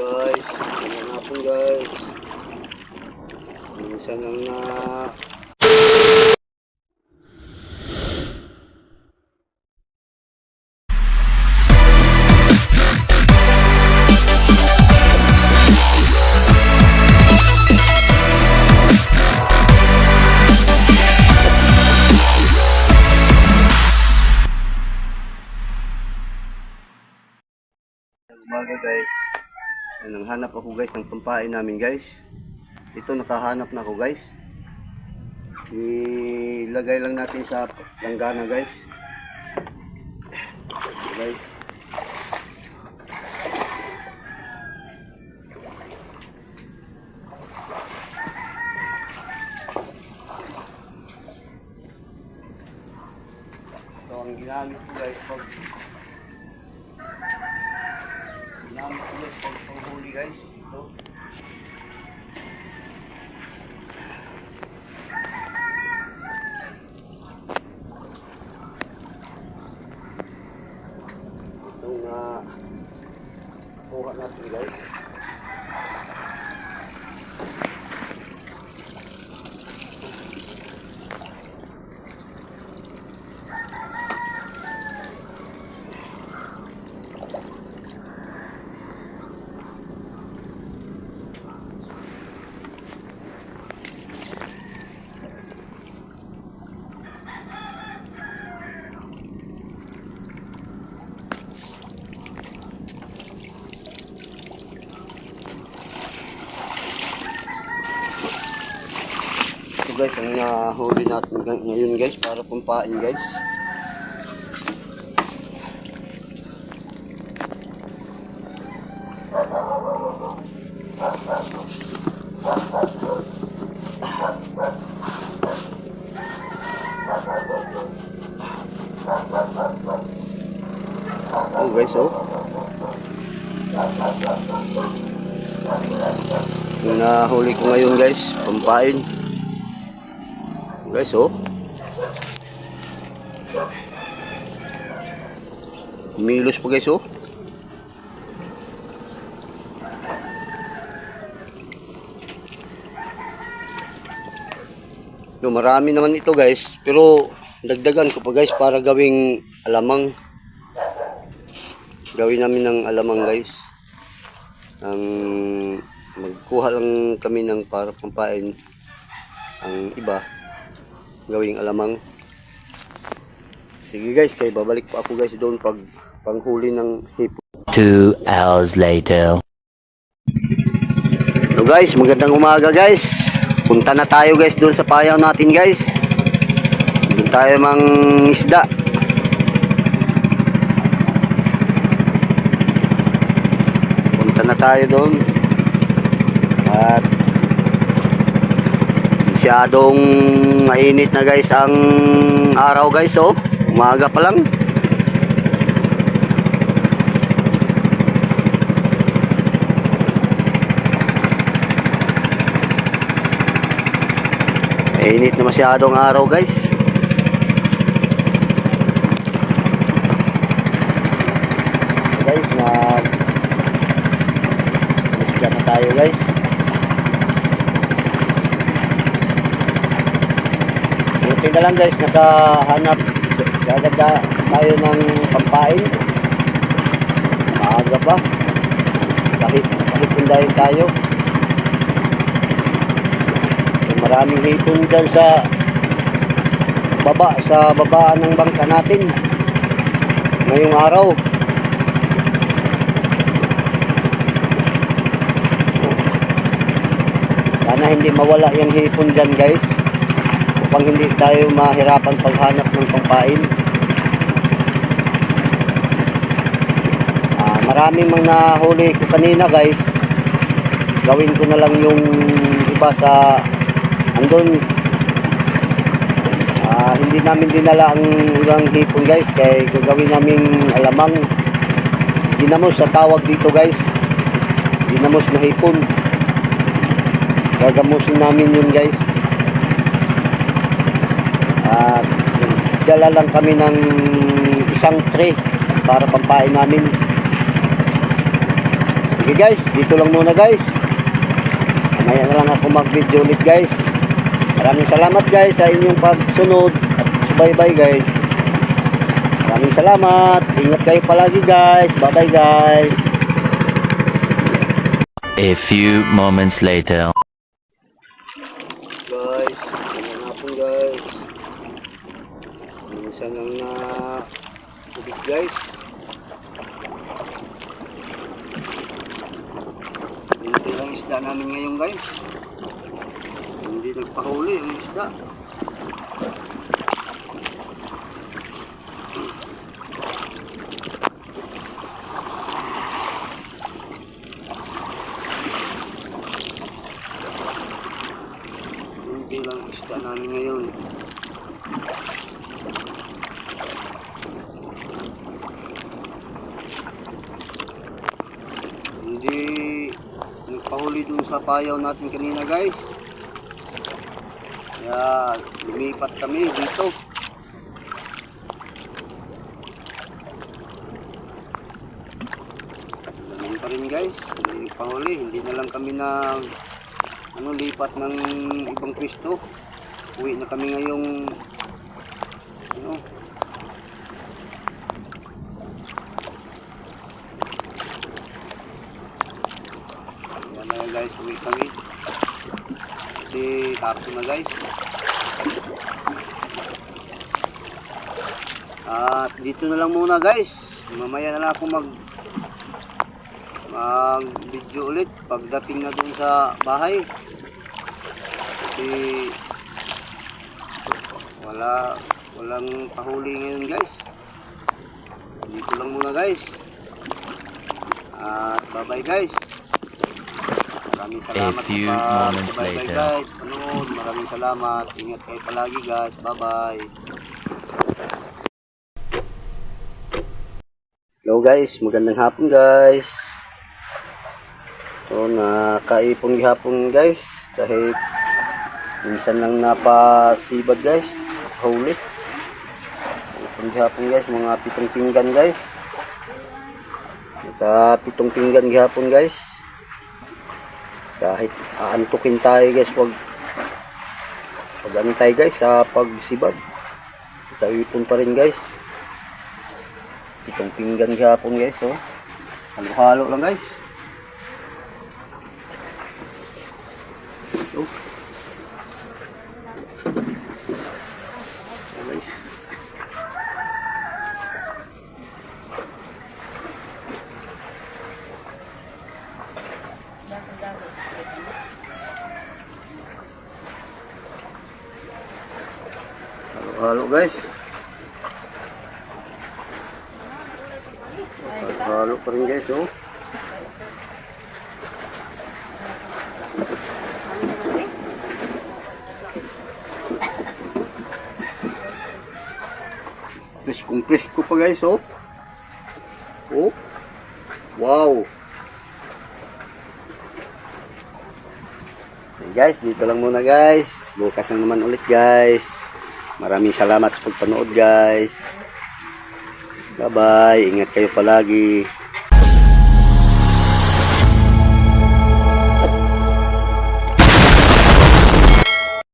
guys. Magandang hapon guys. Minsan lang na Nang hanap ako guys ng pampain namin guys. Ito nakahanap na ako guys. Ilagay lang natin sa langgana guys. Guys. Ito ang ginamit ko guys pag ginamit ko guys pag panghuli guys. Ito. Itong uh, kuha natin guys. Ito guys, ang uh, huli natin ngay- ngayon guys para pampain guys. Oh guys, oh. Yung nahuli ko ngayon guys, pampain. Guys, oh. Milos pa guys, oh. No, marami naman ito guys, pero dagdagan ko pa guys para gawing alamang. Gawin namin ng alamang guys. Ang magkuha lang kami ng para pampain ang iba gawing alamang. Sige guys kay babalik pa ako guys doon pag panghuli ng hipon Two hours later. so guys magandang umaga guys. Punta na tayo guys doon sa payaw natin guys. Doon tayo mang isda. Punta na tayo doon. At masyadong mainit na guys ang araw guys oh. Umaga pa lang. Mainit na masyadong araw guys. Guys nag isda na tayo guys Buti na lang guys, nakahanap gaganda tayo ng pampain. Maaga pa. Kahit hipundahin tayo. So, maraming hipon dyan sa baba, sa babaan ng bangka natin. Ngayong araw. Sana hindi mawala yung hipon dyan guys upang hindi tayo mahirapan paghanap ng pampain. Ah, maraming mga nahuli ko kanina guys. Gawin ko na lang yung iba sa andun. Ah, hindi namin dinala ang ulang hipon guys kaya gagawin namin alamang dinamos sa tawag dito guys. Dinamos na hipon. Gagamusin namin yun guys. At dala lang kami ng isang tray para pampain namin. Okay guys, dito lang muna guys. Mamaya na lang ako mag-video ulit guys. Maraming salamat guys sa inyong pagsunod at subaybay guys. Maraming salamat. Ingat kayo palagi guys. Bye-bye guys. A few moments later. Guys, magandang hapon guys. Minsan lang na tubig guys. Hindi lang isda namin ngayon guys. Hindi nagpahuli ang isda. Hindi lang isda namin ngayon. Nagpahuli dun sa payaw natin kanina guys. Kaya lumipat kami dito. Ganun pa rin guys. Hindi nagpahuli. Hindi na lang kami na ano lipat ng ibang pwesto. Uwi na kami ngayong ano kami. Kasi tapos na guys. At dito na lang muna guys. Mamaya na lang ako mag mag video ulit pagdating na dun sa bahay. Kasi wala walang pahuli ngayon guys. Dito lang muna guys. At bye bye guys. Maraming salamat few moments bye bye later. guys. Panood. Maraming salamat. Ingat kayo palagi guys. Bye bye. Hello guys, magandang hapon guys. So nakaipong gihapon guys kahit minsan lang napasibad guys. Huli. Ipong gihapon guys, mga pitong pinggan guys. Naka pitong pinggan gihapon guys. Kahit aantukin tayo guys, wag pag guys sa pagsibad. Taipon pa rin guys. Itong pinggan gihapon guys, oh. Halo-halo lang guys. Oh. Oh, guys. Halo-halo guys. Halo pa rin guys, oh. Preskong presko pa guys, oh. Oh. Wow. Guys, dito lang muna guys. Bukas na naman ulit guys. Maraming salamat sa pagpanood guys. Bye-bye. Ingat kayo palagi.